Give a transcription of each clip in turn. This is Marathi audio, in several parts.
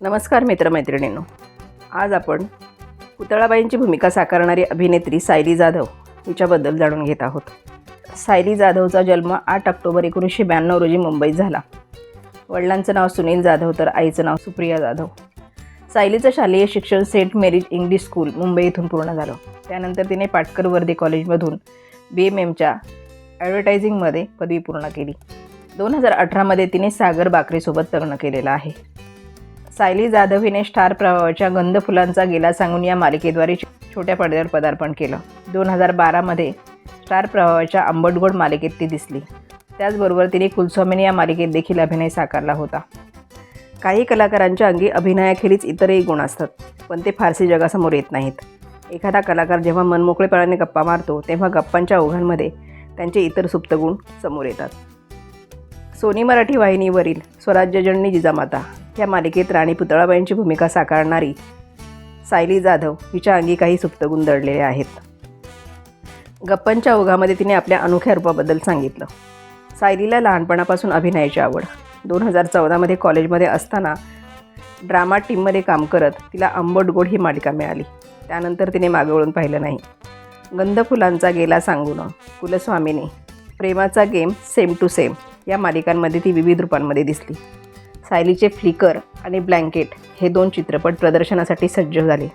नमस्कार मित्रमैत्रिणींनो. आज आपण पुतळाबाईंची भूमिका साकारणारी अभिनेत्री सायली जाधव हिच्याबद्दल जाणून घेत आहोत. सायली जाधवचा जन्म आठ ऑक्टोबर एकोणीसशे ब्याण्णव रोजी मुंबईत झाला. वडिलांचं नाव सुनील जाधव तर आईचं नाव सुप्रिया जाधव. सायलीचं शालेय शिक्षण saint Mary's English school Mumbai इथून पूर्ण झालं. त्यानंतर तिने पाटकर वर्दी कॉलेजमधून बी एम एमच्या ॲडव्हर्टायझिंगमध्ये पदवी पूर्ण केली. दोन हजार अठरामध्ये तिने सागर बाकरेसोबत लग्न केलेलं आहे. सायली जाधव हिने स्टार प्रवाहाच्या गंध फुलांचा गेला सांगून या मालिकेद्वारे छोट्या पडद्यावर पदार्पण केलं. दोन हजार बारामध्ये स्टार प्रवाहाच्या आंबटगोड मालिकेत ती दिसली. त्याचबरोबर तिने कुलस्वामीने या मालिकेत देखील अभिनय साकारला होता. काही कलाकारांच्या अंगी अभिनयाखेरीज इतरही गुण असतात पण ते फारसे जगासमोर येत नाहीत. एखादा कलाकार जेव्हा मनमोकळेपणाने गप्पा मारतो तेव्हा गप्पांच्या ओघांमध्ये त्यांचे इतर सुप्तगुण समोर येतात. सोनी मराठी वाहिनीवरील स्वराज्यजननी जिजामाता या मालिकेत राणी पुतळाबाईंची भूमिका साकारणारी सायली जाधव हिच्या अंगी काही सुप्तगुण दडलेले आहेत. गप्पांच्या ओघामध्ये तिने आपल्या अनोख्या रूपाबद्दल सांगितलं. सायलीला लहानपणापासून अभिनयाची आवड. दोन हजार चौदामध्ये कॉलेजमध्ये असताना ड्रामा टीममध्ये काम करत तिला आंबट गोड ही मालिका मिळाली. त्यानंतर तिने मागे वळून पाहिलं नाही. गंध फुलांचा गेला सांगून कुलस्वामीने प्रेमाचा गेम सेम टू सेम या मालिकांमध्ये ती विविध रूपांमध्ये दिसली. सायलीचे फ्लिकर आणि ब्लँकेट हे दोन चित्रपट प्रदर्शनासाठी सज्ज झाले.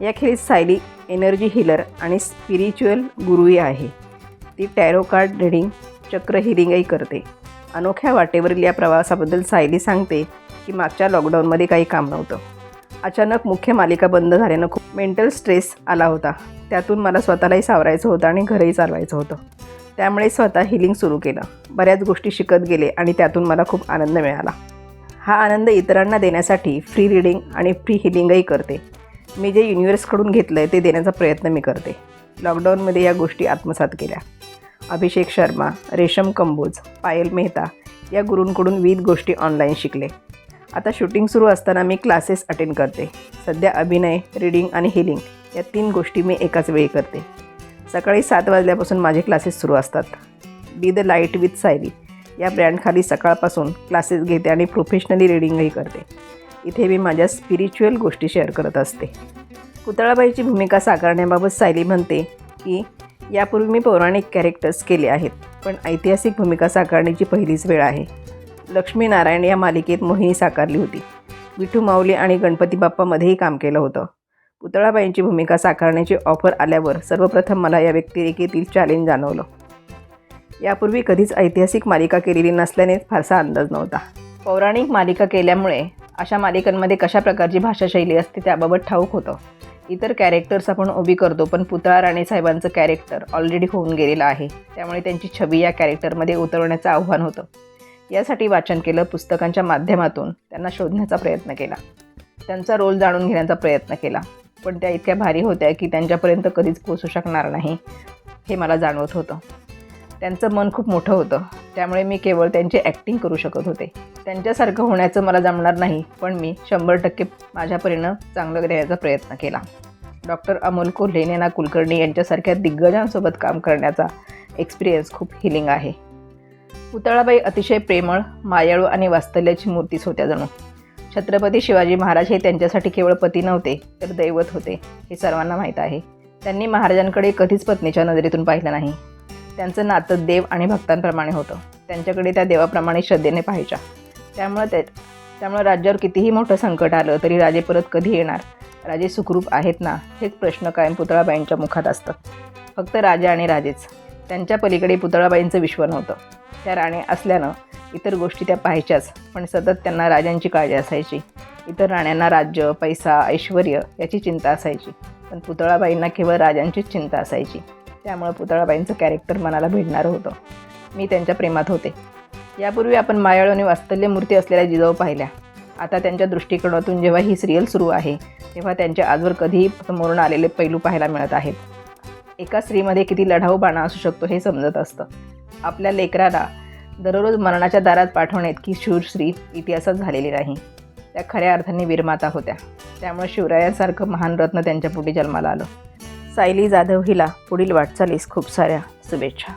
याखेरीज सायली एनर्जी हिलर आणि स्पिरिच्युअल गुरुही आहे. ती टॅरो कार्ड रिडिंग चक्र हिलिंगही करते. अनोख्या वाटेवरील या प्रवासाबद्दल सायली सांगते की मागच्या लॉकडाऊनमध्ये काही काम नव्हतं. अचानक मुख्य मालिका बंद झाल्यानं खूप मेंटल स्ट्रेस आला होता. त्यातून मला स्वतःलाही सावरायचं होतं आणि घरही चालवायचं होतं. त्यामुळे स्वतः हिलिंग सुरू केलं. बऱ्याच गोष्टी शिकत गेले आणि त्यातून मला खूप आनंद मिळाला. हा आनंद इतरांना देण्यासाठी फ्री रिडिंग आणि फ्री हिलिंगही करते. मी जे युनिवर्सकडून घेतलं आहे ते देण्याचा प्रयत्न मी करते. लॉकडाऊनमध्ये या गोष्टी आत्मसात केल्या. अभिषेक शर्मा रेशम कंबोज पायल मेहता या गुरूंकडून विविध गोष्टी ऑनलाईन शिकले. आता शूटिंग सुरू असताना मी क्लासेस अटेंड करते. सध्या अभिनय रीडिंग आणि हिलिंग या तीन गोष्टी मी एकाच वेळी करते. सकाळी सात वाजल्यापासून माझे क्लासेस सुरू असतात. Be the light with Sayali या ब्रँडखाली सकाळपासून क्लासेस घेते आणि प्रोफेशनली रीडिंगही करते. इथे मी माझ्या स्पिरिच्युअल गोष्टी शेअर करत असते. पुतळाबाईची भूमिका साकारण्याबाबत सायली म्हणते की यापूर्वी मी पौराणिक कॅरेक्टर्स केले आहेत पण ऐतिहासिक भूमिका साकारण्याची पहिलीच वेळ आहे. लक्ष्मीनारायण या मालिकेत मोहिनी साकारली होती. विठू माऊली आणि गणपती बाप्पामध्येही काम केलं होतं. पुतळाबाईंची भूमिका साकारण्याची ऑफर आल्यावर सर्वप्रथम मला या व्यक्तिरेखेतील चॅलेंज जाणवलं. यापूर्वी कधीच ऐतिहासिक मालिका केलेली नसल्याने फारसा अंदाज नव्हता. पौराणिक मालिका केल्यामुळे अशा मालिकांमध्ये कशा प्रकारची भाषाशैली असते त्याबाबत ठाऊक होतं. इतर कॅरेक्टर्स आपण उभी करतो पण पुतळा राणे साहेबांचं कॅरेक्टर ऑलरेडी होऊन गेलेलं आहे. त्यामुळे त्यांची छबी या कॅरेक्टरमध्ये उतरवण्याचं आव्हान होतं. यासाठी वाचन केलं पुस्तकांच्या माध्यमातून त्यांना शोधण्याचा प्रयत्न केला. त्यांचा रोल जाणून घेण्याचा प्रयत्न केला. पण त्या इतक्या भारी होत्या की त्यांच्यापर्यंत कधीच पोचू शकणार नाही हे मला जाणवत होतं. त्यांचं मन खूप मोठं होतं. त्यामुळे मी केवळ त्यांची ॲक्टिंग करू शकत होते. त्यांच्यासारखं होण्याचं मला जमणार नाही पण मी शंभर टक्के माझ्यापरीनं चांगलं देण्याचा प्रयत्न केला. डॉक्टर अमोल कोल्हे नेना कुलकर्णी यांच्यासारख्या दिग्गजांसोबत काम करण्याचा एक्सपिरियन्स खूप हिलिंग आहे. पुतळाबाई अतिशय प्रेमळ मायाळू आणि वास्तल्याची मूर्तीच होत्या जणू. छत्रपती शिवाजी महाराज हे त्यांच्यासाठी केवळ पती नव्हते तर दैवत होते हे सर्वांना माहीत आहे. त्यांनी महाराजांकडे कधीच पत्नीच्या नजरेतून पाहिलं नाही. त्यांचं नातं देव आणि भक्तांप्रमाणे होतं. त्यांच्याकडे त्या देवाप्रमाणे श्रद्धेने पाहायच्या. त्यामुळं ते त्यामुळं राज्यावर कितीही मोठं संकट आलं तरी राजे परत कधी येणार? राजे सुखरूप आहेत ना? हेच प्रश्न कायम पुतळाबाईंच्या मुखात असतं. फक्त राजा आणि राजेच. त्यांच्या पलीकडे पुतळाबाईंचं विश्व नव्हतं. त्या राणी असल्यानं इतर गोष्टी त्या पाहायच्याच पण सतत त्यांना राजांची काळजी असायची. इतर राण्यांना राज्य पैसा ऐश्वर याची चिंता असायची. पण पुतळाबाईंना केवळ राजांचीच चिंता असायची. त्यामुळं पुतळाबाईंचं कॅरेक्टर मनाला भिडणारं होतं. मी त्यांच्या प्रेमात होते. यापूर्वी आपण मायाळू आणि वास्तल्य मूर्ती असलेल्या जिजाऊ पाहिल्या. आता त्यांच्या दृष्टिकोनातून जेव्हा ही सिरियल सुरू आहे तेव्हा त्यांच्या आजवर कधीही समोरून आलेले पैलू पाहायला मिळत आहेत. एका स्त्रीमध्ये किती लढाऊ बाणा असू शकतो हे समजत असतं. आपल्या लेकराला दररोज मरणाच्या दारात पाठवण्या इतकी शूर इतिहासात झालेली नाही. त्या खऱ्या अर्थाने वीरमाता होत्या. त्यामुळे शिवरायांसारखं महान रत्न त्यांच्या पुढे जन्माला आलं. सायली जाधव हिला पुढील वाटचालीस खूप साऱ्या शुभेच्छा.